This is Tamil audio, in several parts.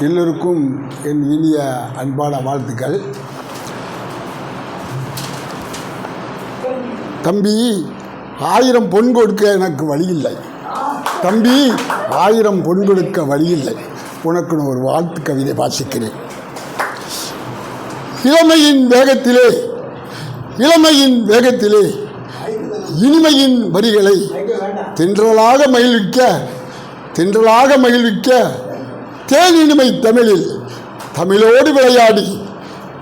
எல்லோருக்கும் என் இனிய அன்பான வாழ்த்துக்கள். தம்பி ஆயிரம் பொன் கொடுக்க எனக்கு வழி இல்லை தம்பி ஆயிரம் பொன் கொடுக்க வழி இல்லை உனக்கு நான் ஒரு வாழ்த்து கவிதை வாசிக்கிறேன். இளமையின் வேகத்திலே இளமையின் வேகத்திலே இனிமையின் வரிகளை தென்றலாக மகிழ்விக்க தென்றலாக மகிழ்விக்க தேனினிமை தமிழில் தமிழோடு விளையாடி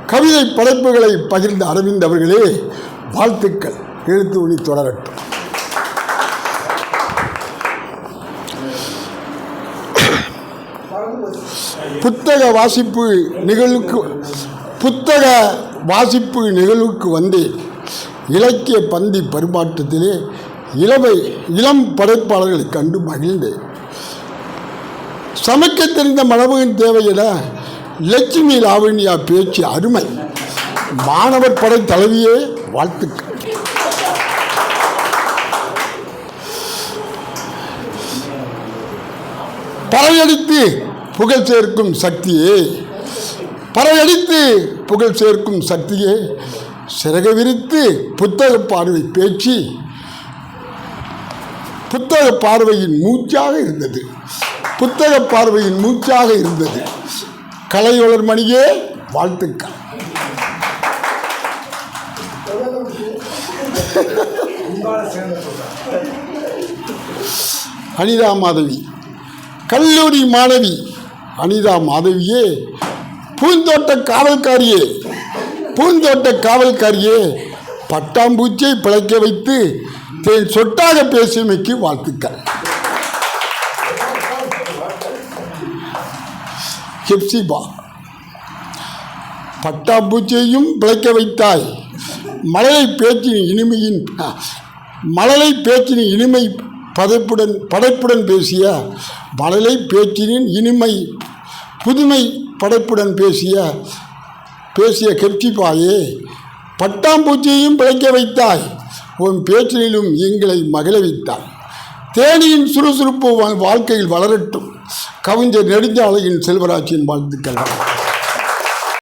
கவிதை படைப்புகளை பகிர்ந்த அரவிந்த் அவர்களே வாழ்த்துக்கள். எழுத்து ஒளி தொடரட்டும். புத்தக வாசிப்பு நிகழ்வுக்கு புத்தக வாசிப்பு நிகழ்வுக்கு வந்து இலக்கிய பந்தி பரிமாற்றத்திலே இளமை இளம் படைப்பாளர்களை கண்டு மகிழ்ந்தேன். சமைக்க தெரிந்த மணமகன் தேவையிட லட்சுமி லாவண்யா பேச்சு அருமை. மாணவர் படை தலைவியே வாழ்த்துக்கள். பறையடித்து புகழ் சேர்க்கும் சக்தியே. பறையடித்து புகழ் சேர்க்கும் சக்தியே. சிறக விரித்து புத்தக பார்வை பேச்சு. புத்தக பார்வையின் மூச்சாக இருந்தது. புத்தக பார்வையின் மூச்சாக இருந்தது. கலைவளர் மணியே வாழ்த்துக்கள். அனிதா மாதவி. கல்லூரி மாணவி. அனிதா மாதவியே பூந்தோட்ட காவல்காரியே. பூந்தோட்ட காவல்காரியே பட்டாம்பூச்சியை பிழைக்க வைத்து தேன் சொட்டாக பேசியமைக்கு வாழ்த்துக்கள். ஹிப்சிபா பட்டாம்பூச்சியையும் பிழைக்க வைத்தாய். மழலை பேச்சின் இனிமையின் மழலை பேச்சின் இனிமை பதைப்புடன் படைப்புடன் பேசிய மழலை பேச்சினின் இனிமை புதுமை படைப்புடன் பேசிய பேசிய கெப்சிபாயே பட்டாம்பூச்சியையும் பிழைக்க வைத்தாய். உன் பேச்சினிலும் எங்களை மகிழ வைத்தாய். தேனியின் சுறுசுறுப்பு வாழ்க்கையில் வளரட்டும். கவிஞர் நெடுஞ்சாலையின் செல்வராஜின் வாழ்த்துக்கள்.